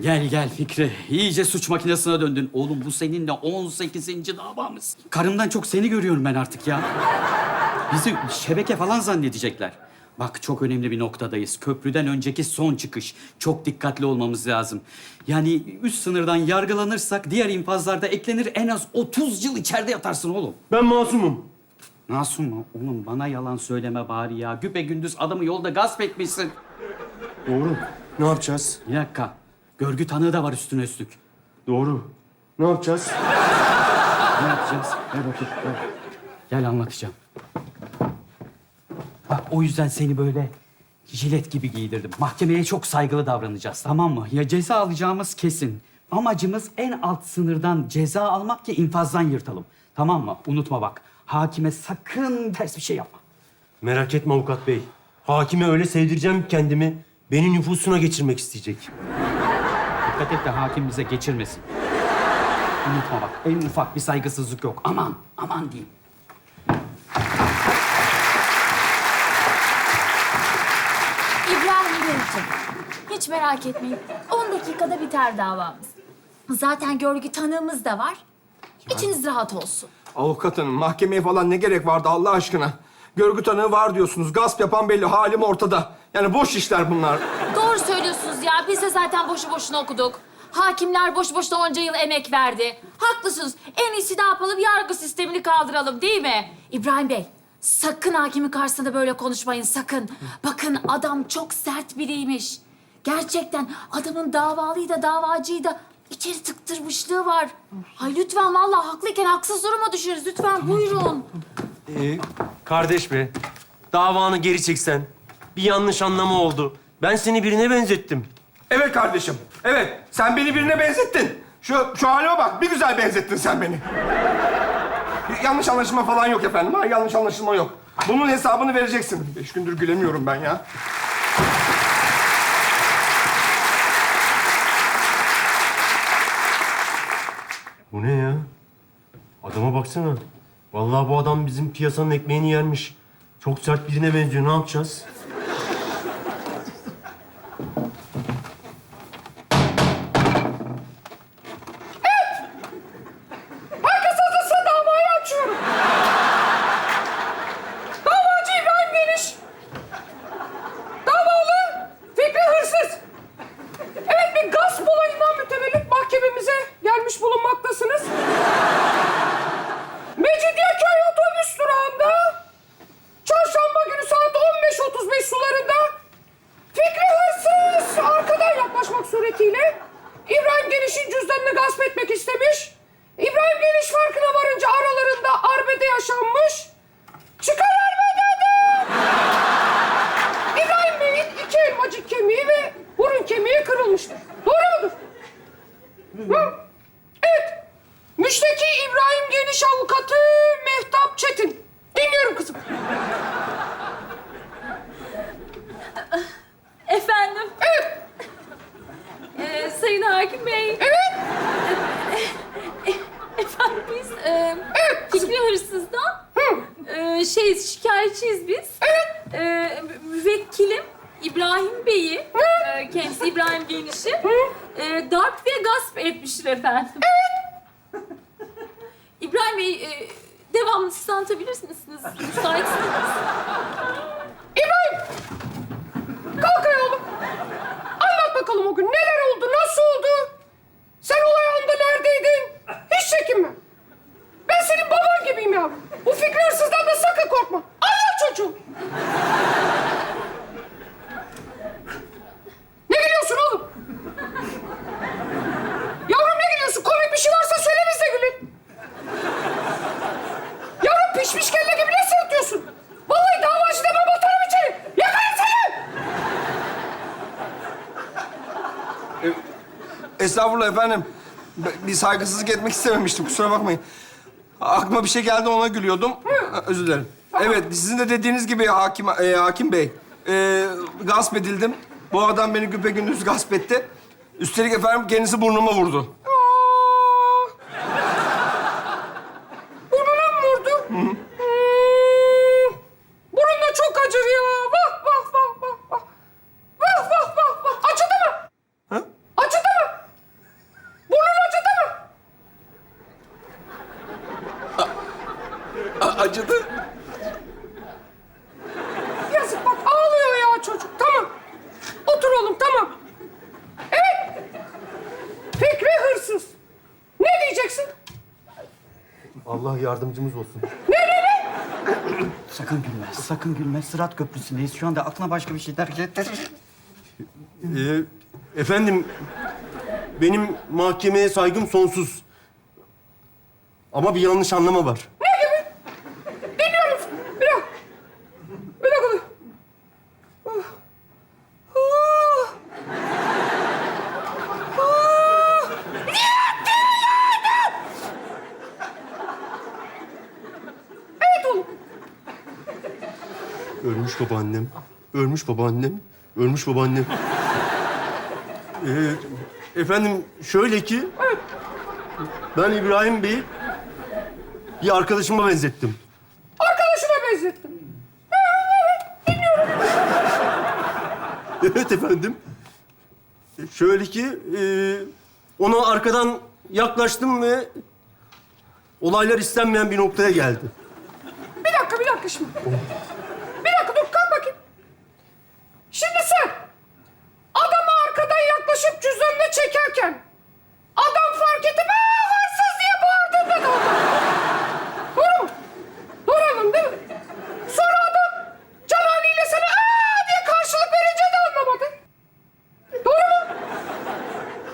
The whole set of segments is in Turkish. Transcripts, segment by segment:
Gel gel Fikri. İyice suç makinesine döndün. Oğlum bu seninle 18. davamız. Karımdan çok seni görüyorum ben artık ya. Bizi şebeke falan zannedecekler. Bak çok önemli bir noktadayız. Köprüden önceki son çıkış. Çok dikkatli olmamız lazım. Yani üst sınırdan yargılanırsak diğer infazlarda eklenir en az 30 yıl içeride yatarsın oğlum. Ben masumum. Nasıl mı? Oğlum bana yalan söyleme bari ya. Güpe gündüz adamı yolda gasp etmişsin. Doğru. Ne yapacağız? Bir dakika. Görgü tanığı da var üstüne üstlük. Doğru. Ne yapacağız? Ne yapacağız? Ver bakayım. Ver. Gel anlatacağım. Bak o yüzden seni böyle jilet gibi giydirdim. Mahkemeye çok saygılı davranacağız tamam mı? Ya ceza alacağımız kesin. Amacımız en alt sınırdan ceza almak ki infazdan yırtalım. Tamam mı? Unutma bak. Hakime sakın ters bir şey yapma. Merak etme avukat bey. Hakime öyle sevdireceğim ki kendimi. Beni nüfusuna geçirmek isteyecek. Dikkat et de hakim bize geçirmesin. Unutma bak en ufak bir saygısızlık yok. Aman aman diyeyim. İbrahim Beyciğim, hiç merak etmeyin. 10 dakikada biter davamız. Zaten görgü tanığımız da var. İçiniz rahat olsun. Avukat hanım, mahkemeye falan ne gerek vardı Allah aşkına? Görgü tanığı var diyorsunuz. Gasp yapan belli, halim ortada. Yani boş işler bunlar. Doğru söylüyorsunuz ya. Biz de zaten boşu boşuna okuduk. Hakimler boş boşuna onca yıl emek verdi. Haklısınız. En iyisi ne yapalım? Yargı sistemini kaldıralım değil mi? İbrahim Bey, sakın hakimin karşısında böyle konuşmayın sakın. Bakın adam çok sert biriymiş. Gerçekten adamın davalıyı da davacıyı da içeri tıktırmışlığı var. Ay lütfen vallahi haklıyken haksız duruma düşeriz. Lütfen buyurun. Ee, kardeş be. Davanı geri çeksen. Bir yanlış anlama oldu. Ben seni birine benzettim. Evet kardeşim, evet. Sen beni birine benzettin. Şu, şu halime bak, bir güzel benzettin sen beni. Yanlış anlaşılma falan yok efendim. Ha, yanlış anlaşılma yok. Bunun hesabını vereceksin. Beş gündür gülemiyorum ben ya. Bu ne ya? Adama baksana. Vallahi bu adam bizim piyasanın ekmeğini yermiş. Çok sert birine benziyor. Ne yapacağız? Hakim Bey. Evet. Efendim biz e, Fikri Hırsız'dan e, şey şikayetçiyiz biz. Evet. E, müvekkilim İbrahim Bey'i, e, kendisi İbrahim Geniş'i e, darp ve gasp etmiştir efendim. Evet. İbrahim Bey, e, devamlı siz anlatabilir misiniz? Müsaitsiniz. İbrahim! Kalk ayağa oğlum. Anlat bakalım o gün neler oldu, nasıl oldu? Sen olay anında neredeydin? Hiç çekinme. Ben senin baban gibiyim yavrum. Bu Fikri hırsızdan da sakın korkma. Anlat çocuğum. Ne gülüyorsun oğlum? Yavrum ne gülüyorsun? Komik bir şey varsa söyle biz de gülelim. Yavrum pişmiş kelle gibi ne sırıtıyorsun? Vallahi davacı demem atarım içeri. Yakarım seni. Estağfurullah efendim. B- Bir saygısızlık etmek istememiştim, kusura bakmayın. Aklıma bir şey geldi, ona gülüyordum. Özür dilerim. Evet, sizin de dediğiniz gibi hakim, e, hakim bey. E, gasp edildim. Bu adam beni güpegündüz gasp etti. Üstelik efendim kendisi burnuma vurdu. Yardımcımız olsun. Sakın gülme, sakın gülme. Sırat köprüsündeyiz. Şu anda aklına başka bir şeyler getir. Ee, efendim, benim mahkemeye saygım sonsuz. Ama bir yanlış anlama var. Dinliyorum. Bir dakika. Bir dakika. dur. Ah. Ah. Ah. Evet oğlum. Ölmüş babaannem. Ölmüş babaannem. Ölmüş babaannem. Ee, efendim şöyle ki... Ben İbrahim Bey'i bir arkadaşıma benzettim. Arkadaşına benzettim. Evet efendim. Şöyle ki... e, ona arkadan yaklaştım ve... Olaylar istenmeyen bir noktaya geldi. Bir dakika, bir dakika şimdi. Bir dakika dur, kalk bakayım. Şimdi sen adama arkadan yaklaşıp cüzdanını çekerken adam fark edip "Aa, hırsız diye bağırdığında da Doğru mu? Doğru anladın değil mi? Sonra adam can haliyle sana aa diye karşılık verince de anlamadın. Doğru mu?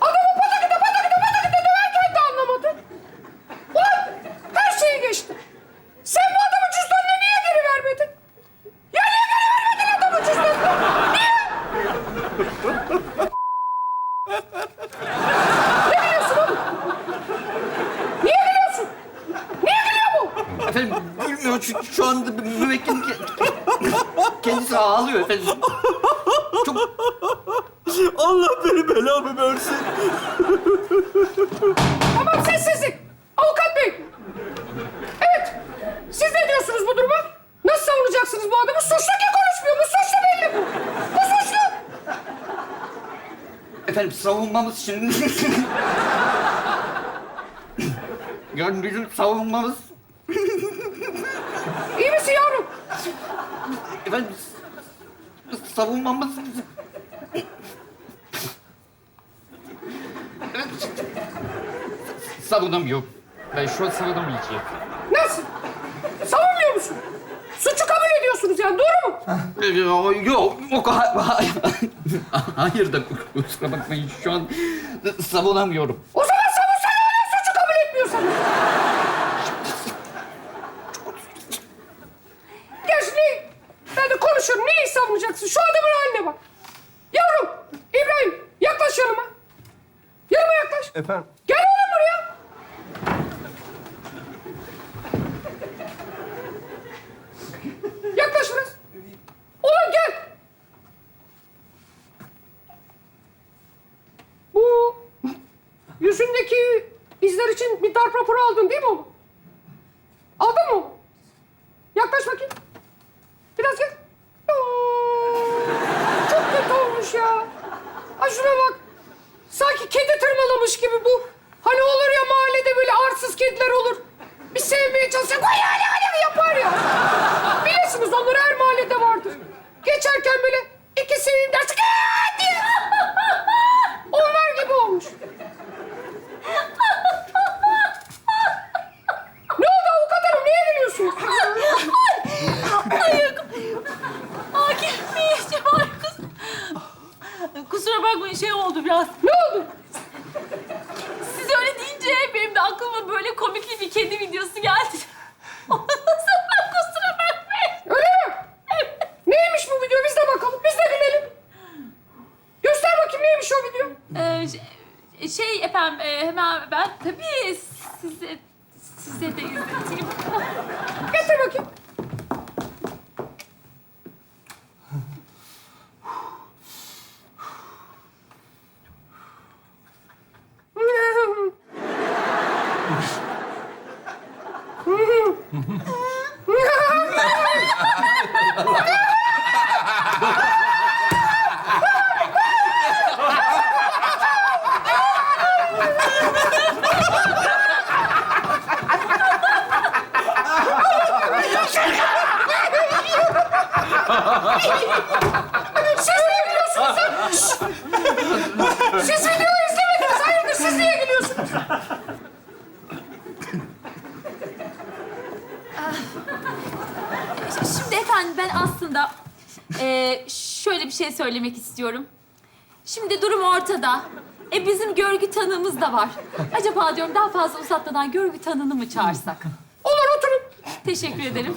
Adamı pataküte pataküte pataküte döverken de anlamadın. Ulan her şeyi geçti. Sen bu adamın cüzdanını niye geri vermedin? Ya niye geri vermedin adamın cüzdanını? Niye? ne gülüyorsun oğlum? Niye gülüyorsun? Niye gülüyor bu? Efendim gülmüyor çünkü şu anda müvekkil ke- kendisi ağlıyor efendim. Çok Allah beni belamı versin. Tamam sessizlik. Avukat bey. Evet. Siz ne diyorsunuz bu duruma? Nasıl savunacaksınız bu adamı? Suçlu ki konuşmuyor. Bu suçlu belli bu. Bu suçlu. efendim savunmamız için... yani bizim savunmamız... Yavrum? Efendim savunmamız... Savunamıyorum. Ben şu an savunamayacağım. Nasıl? Savunmuyor musun? Suçu kabul ediyorsunuz yani doğru mu? Yok, yok, yok. ha- ha- Hayır da kusura bakmayın şu an savunamıyorum. O zaman savunsana suçu kabul etmiyorsan. Gerçi ne? Ben de konuşuyorum. Neyi savunacaksın? Şu adamın haline bak. Yavrum, İbrahim yaklaş yanıma. Yanıma yaklaş. Efendim? Gel oğlum buraya. Yaklaş biraz. Oğlum gel. Bu yüzündeki izler için bir darp raporu aldın değil mi oğlum? Aldın mı? Yaklaş bakayım. Biraz gel. Oo, çok kötü olmuş ya. Ay şuna bak. Sanki kedi tırmalamış gibi bu. Hani olur ya mahallede böyle arsız kediler olur. Bir sevmeye çalışacak. Vay hali hali yapar ya. Bilirsiniz onlar her mahallede vardır. Geçerken böyle iki seveyim dersin. "Aa!" diye. Onlar gibi olmuş. ne oldu avukat hanım? Niye gülüyorsunuz? Hayır. Hakim Bey, Markus. Kusura bakmayın şey oldu biraz. Ne oldu? Siz öyle deyince benim de aklıma böyle komikli bir kedi videosu geldi. Ondan kusura bakmayın. Öyle mi? Neymiş bu video? Biz de bakalım. Biz de gülelim. Göster bakayım neymiş o video. Ee, ş- şey efendim e, hemen ben tabii size size de izleteyim. Getir bakayım. siz niye gülüyorsunuz? lan? Siz video izlemediniz. Hayırdır siz niye gülüyorsunuz? Ah. Şimdi efendim ben aslında eee, şöyle bir şey söylemek istiyorum. Şimdi durum ortada. E bizim görgü tanığımız da var. Acaba diyorum daha fazla uzatmadan görgü tanığını mı çağırsak? Olur oturun. Teşekkür ederim.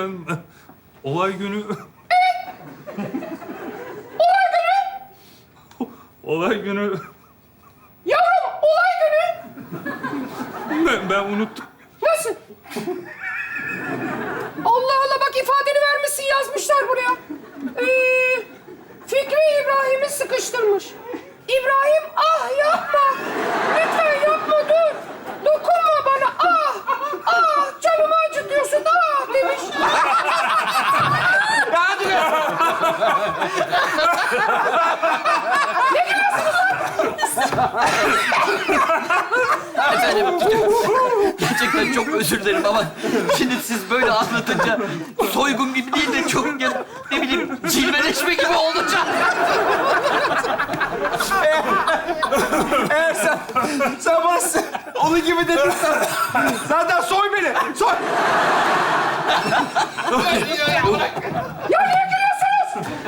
Günü... Olay günü. olay günü... Yavrum olay günü. Ben, ben unuttum. Nasıl? Allah Allah bak ifadeni vermişsin yazmışlar buraya. Ee, Fikri İbrahim'i sıkıştırmış. İbrahim ah yapma. Lütfen yapma dur. Dokunma bana ah. Ah canımı acıtıyorsun ah demiş. Efendim, gerçekten çok özür dilerim ama şimdi siz böyle anlatınca soygun gibi değil de çok ya, ne bileyim cilveleşme gibi olunca. Eğer sen, sen bana s- onun gibi dedin sen. Zaten soy beni, soy.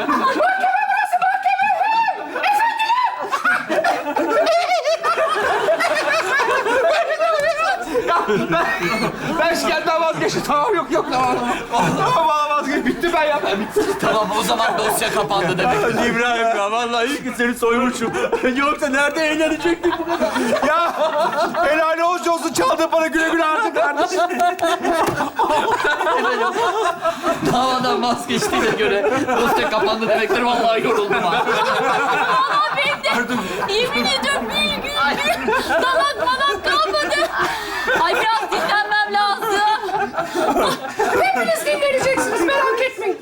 Ya? Mahkeme burası mahkeme. Ben şikayetten vazgeçtim. Tamam yok yok tamam. tamam valla vazgeçtim. Bitti ben yaptım. Tamam o zaman dosya kapandı demek. İbrahim ya vallahi iyi ki seni soymuşum. Yoksa nerede eğlenecektik bu kadar? Ya helal olsun olsun çaldığın para güle güle artık. Davadan vazgeçtiğine göre dosya kapandı demektir. Vallahi yoruldum ha. Vallahi ben de yemin ediyorum bir gün bir dalak malak kalmadı. Ay biraz dinlenmem lazım. Hepiniz dinleneceksiniz merak etmeyin.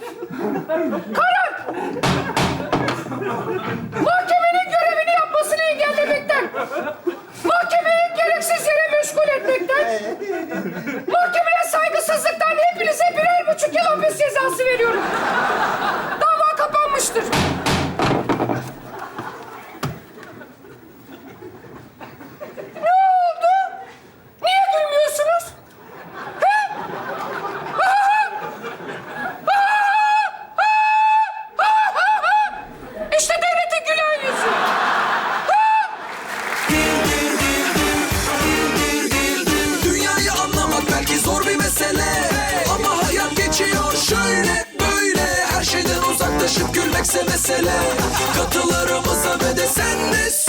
Karar! send this